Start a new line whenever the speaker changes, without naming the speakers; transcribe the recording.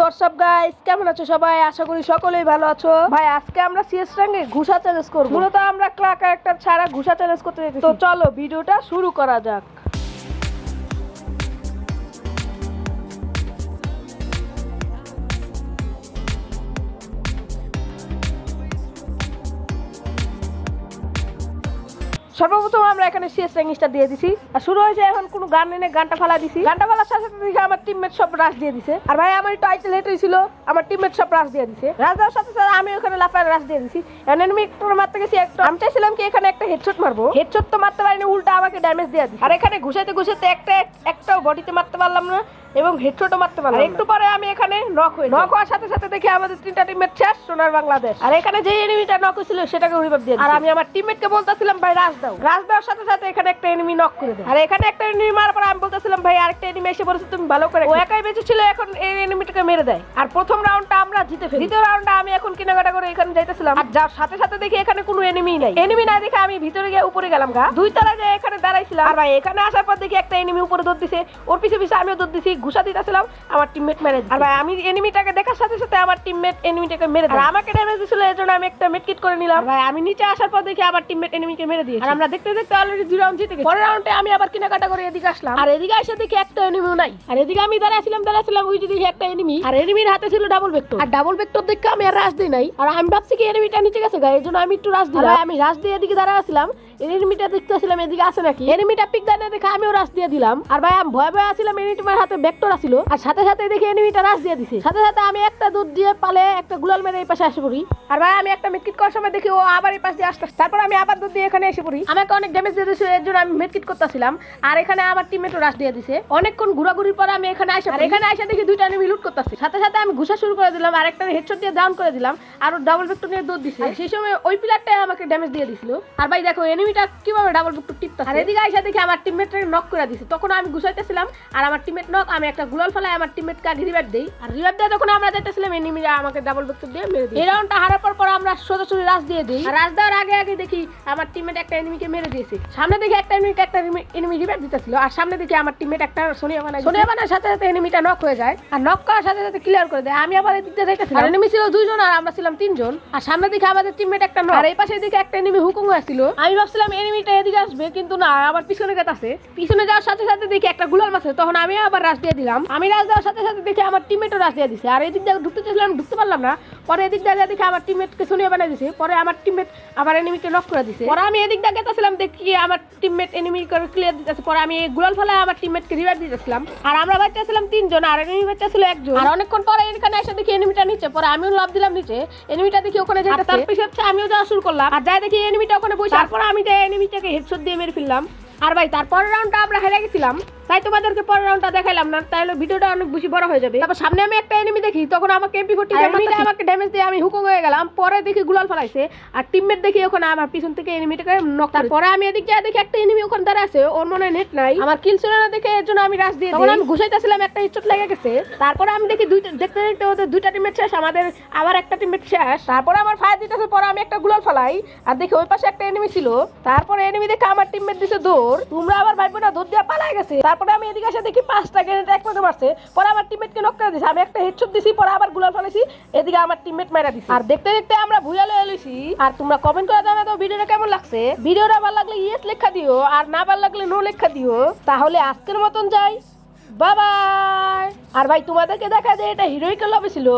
তোর সব গাইস কেমন আছো সবাই? আশা করি সকলেই ভালো আছো। ভাই আজকে আমরা সিএস র্যাঙ্কে ঘুষা চ্যালেঞ্জ করব। মূলত আমরা ক্লা ক্যারেক্টার ছাড়া ঘুষা চ্যালেঞ্জ করতে তো চলো ভিডিওটা শুরু করা যাক। সর্বপ্রথম আমরা এখানে সিএস র্যাঙ্কিংটা দিয়ে দিছি। আর শুরু হয়েছে এখন কোনো গান এনে গানটা ফালা দিছি। গানটা ফালার সাথে সাথে দেখি আমার টিমমেট সব রাশ দিয়ে দিছে। আর ভাই, আমার একটু আইতে লেট হয়েছিল। আমার টিমমেট সব রাশ দিয়ে দিছে। রাশ দেওয়ার সাথে সাথে আমি ওখানে লাফায় রাশ দিয়ে দিছি। এনিমি একটু মারতে গেছি একটু। আমি চাইছিলাম কি এখানে একটা হেডশট মারবো। হেডশট তো মারতে পারিনি, উল্টা আমাকে ড্যামেজ দিয়ে দিছে। আর এখানে ঘুষাইতে ঘুষাইতে একটা, একটাও বডিতে মারতে পারলাম না। এবং হেডশটও মারতে পারলাম একটু পরে আমি এখানে নক হয়ে নক হওয়ার সাথে সাথে দেখি আমাদের তিনটা টিমমেট শেষ সোনার বাংলাদেশ। আর এখানে যে এনিমিটা নক হয়েছিল সেটাকে রিভাইভ দিয়ে আর আমি আমার টিমমেটকে বলতেছিলাম ভাই রাজ দাও। রাজ দেওয়ার সাথে সাথে এখানে একটা এনিমি নক করে দেয়। আর এখানে একটা এনিমি মারার পর আমি বলতেছিলাম ভাই আরেকটা এনিমি এসে বলেছে তুমি ভালো করে ও একাই বেঁচে ছিল এখন এই এনিমিটাকে মেরে দেয়। আর প্রথম রাউন্ডটা আমরা জিতে ফেলি। দ্বিতীয় রাউন্ডটা আমি এখন কেনাকাটা করে এখানে যাইতেছিলাম। আর যার সাথে সাথে দেখি এখানে কোনো এনিমি নাই। এনিমি নাই দেখে আমি ভিতরে গিয়ে উপরে গেলাম গা। দুই তলা যে এখানে দাঁড়াইছিলাম আর ভাই এখানে আসার পর দেখি একটা এনিমি উপরে দৌড় দিছে। ওর পিছে পিছে আমিও দৌড় দিছি ঘুষা দিতেছিলাম আমার টিমমেট মেরে আর ভাই আমি এনিমিটাকে দেখার সাথে সাথে আমার টিমমেট এনিমিটাকে মেরে আর আমাকে ড্যামেজ দিছিল এর জন্য আমি একটা মেডকিট করে নিলাম। আর ভাই আমি নিচে আসার পর দেখি আমার টিমমেট এনিমিকে মেরে দিয়েছে। আর আমরা দেখতে দেখতে অলরেডি দুই রাউন্ড জিতে গেছি। পরের রাউন্ডে আমি আবার কেনাকাটা করে এদিকে আসলাম। আর এদিকে এসে দেখি একটা এনিমিও নাই। আর এদিকে আমি দাঁড়াছিলাম দাঁড়াছিলাম ওই যে দেখি একটা এনিমি আর এনিমির হাতে ছিল ডাবল ভেক্টর আর ডাবল ভেক্টর দেখে আমি আর রাশ দিই নাই। আর আমি ভাবছি কি এনিমিটা নিচে গেছে গায়ে এর জন্য আমি একটু রাশ দিলাম। আর আমি রাশ দিয়ে এদিকে দাঁড়াছিলাম এনিমিটা দেখতেছিলাম এদিকে আছে নাকি? এনিমিটা পিক দানে দেখে আমিও রাশ দিয়ে দিলাম। আর ভাই আমি ভয় ভয় এনিমিটার হাতে ভেক্টর আছিল আর সাথে সাথে দেখি এনিমিটা রাশ দিয়ে দিছে। সাথে সাথে আমি একটা দুধ দিয়ে পালে একটা গুলাল মেরে এই পাশে এসে পড়ি। আর ভাই আমি একটা মেটকিট করার সময় দেখি ও আবার এই পাশ দিয়ে আসতে তারপর আমি আবার দুধ দিয়ে এখানে এসে পড়ি। আমাকে অনেক ড্যামেজ দিয়ে এর জন্য আমি মেটকিট করতেছিলাম। আর এখানে আমার টিমমেটও রাশ দিয়ে দিছে। অনেকক্ষণ ঘোরাঘুরির পর আমি এখানে আসে আর এখানে এসে দেখি দুইটা এনিমি লুট করতেছে। সাথে সাথে আমি ঘুষা শুরু করে দিলাম আর একটা হেডশট দিয়ে ডাউন করে দিলাম আর ডাবল ভেক্টর নিয়ে দৌড় দিছে। সেই সময় ওই প্লেয়ারটাই আমাকে ড্যামেজ দিয়ে দিছিল। আর ভাই দেখো এনিমিটা কীভাবে ডাবল টিপতাছে? আর এদিকে আইসা দেখি আমার টিমমেটটাকে নক করে দিছে। তখন আমি ঘুষাইতেছিলাম আর আমার টিমমেট নক আমি একটা গুলাল ফেলাই আমার টিমমেটকে আগে রিভাইভ দেই। আর রিভাইভ যখন আমরা যাইতেছিলাম এনিমিরা আমাকে ডাবল দিয়ে মেরে দিই এই রাউন্ডটা হারার পর পর আমরা দিয়ে দিই। আর দেওয়ার আগে আগে দেখি আমার টিমমেট একটা এনিমিকে মেরে দিয়েছে। সামনে দেখি একটা এনিমিকে একটা এনিমি রিভাইভ দিতেছিল। আর সামনে দেখি আমার টিমমেট একটা সোনিয়া বানায় সোনিয়া বানার সাথে সাথে এনিমিটা নক হয়ে যায়। আর নক করার সাথে সাথে ক্লিয়ার করে দেয়। আমি আবার এদিক দিয়ে যাইতেছিলাম। আর এনিমি ছিল দুইজন আর আমরা ছিলাম তিনজন। আর সামনে দিকে আমাদের টিমমেট একটা নক আর এই পাশে দিকে একটা এনিমি হুকুম আসছিল। আমি ভাবছিলাম এনিমিটা এদিকে আসবে কিন্তু না আবার পিছনে গেতাছে পিছনে যাওয়ার সাথে সাথে দেখি একটা গুলাল মাছে তখন আমি আবার রাশ দিয়ে দিলাম। আমি রাশ দেওয়ার সাথে সাথে দেখি আমার টিমমেটও রাশ দিয়ে দিছে। আর এদিক দিয়ে ঢুকতে চাইছিলাম ঢুকতে পারলাম না। পরে এদিক দিয়ে দেখি আমার টিমমেটকে সোনিয়া বানাই দিছে। পরে আমার টিমমেট আবার এনিমিকে নক করে দিছে। পরে আমি এদিক দিয়ে গেতাছিলাম দেখি আমার টিমমেট এনিমি করে ক্লিয়ার দিতেছে। পরে আমি গুলাল ফেলায় আমার টিমমেটকে রিভাইভ দিতেছিলাম। আর আমরা বাচ্চা ছিলাম তিনজন আর এনিমি বাচ্চা ছিল একজন। আর অনেকক্ষণ পরে এখানে এসে দেখি এনিমিটা নিচে। পরে আমিও লাভ দিলাম নিচে। এনিমিটা দেখি ওখানে যাইতেছে তার পিছে হচ্ছে আমিও যাওয়া শুরু করলাম। আর যাই দেখি এনিমিটা ওখানে বসে তারপর আমি এনিমিটাকে হেডশট দিয়ে মেরে ফেললাম। আর ভাই তারপরের রাউন্ডটা আমরা হেরে গেছিলাম। তাই তোমাদেরকে পরের রাউন্ডটা দেখাইলাম না তাহলে ভিডিওটা অনেক বেশি বড় হয়ে যাবে। তারপর সামনে আমি একটা এনিমি দেখি তখন আমাকে এমপি ফোর্টি আমাকে ড্যামেজ দিয়ে আমি হুকুম হয়ে গেলাম পরে দেখি গুলাল ফেলাইছে আর টিমমেট দেখি ওখানে আমার পিছন থেকে এনিমিটাকে নক তারপরে আমি এদিক যা দেখি একটা এনিমি ওখানে দাঁড়া আছে ওর মনে নেট নাই। আমার কিল ছিল না দেখে এর জন্য আমি রাশ দিয়ে তখন আমি ঘুষাইতেছিলাম একটা হিচট লেগে গেছে। তারপরে আমি দেখি দুইটা দেখতে দেখতে ওদের দুইটা টিমমেট শেষ আমাদের আবার একটা টিমমেট শেষ। তারপরে আমার ফায়ার দিতেছে পরে আমি একটা গুলাল ফেলাই আর দেখি ওই পাশে একটা এনিমি ছিল। তারপরে এনিমি দেখে আমার টিমমেট দিছে দৌড়। তোমরা আবার ভাইবো না দৌড় দিয়ে পালাই গেছে। তারপরে আমি এদিকে এসে দেখি পাঁচটা গ্রেনেড এক মধ্যে মারছে। পরে আমার টিমমেটকে নক করে দিছে। আমি একটা হেডশট দিছি পরে আবার গুলাল ফেলেছি এদিকে আমার টিমমেট মারা দিছে। আর দেখতে দেখতে আমরা ভুয়ালে এলিছি। আর তোমরা কমেন্ট করে জানাতো ভিডিওটা কেমন লাগছে। ভিডিওটা ভালো লাগলে ইয়েস লেখা দিও আর না ভালো লাগলে নো লেখা দিও। তাহলে আজকের মতন যাই। বাবাই আর ভাই তোমাদেরকে দেখা যায় এটা হিরোইকের লবে ছিল।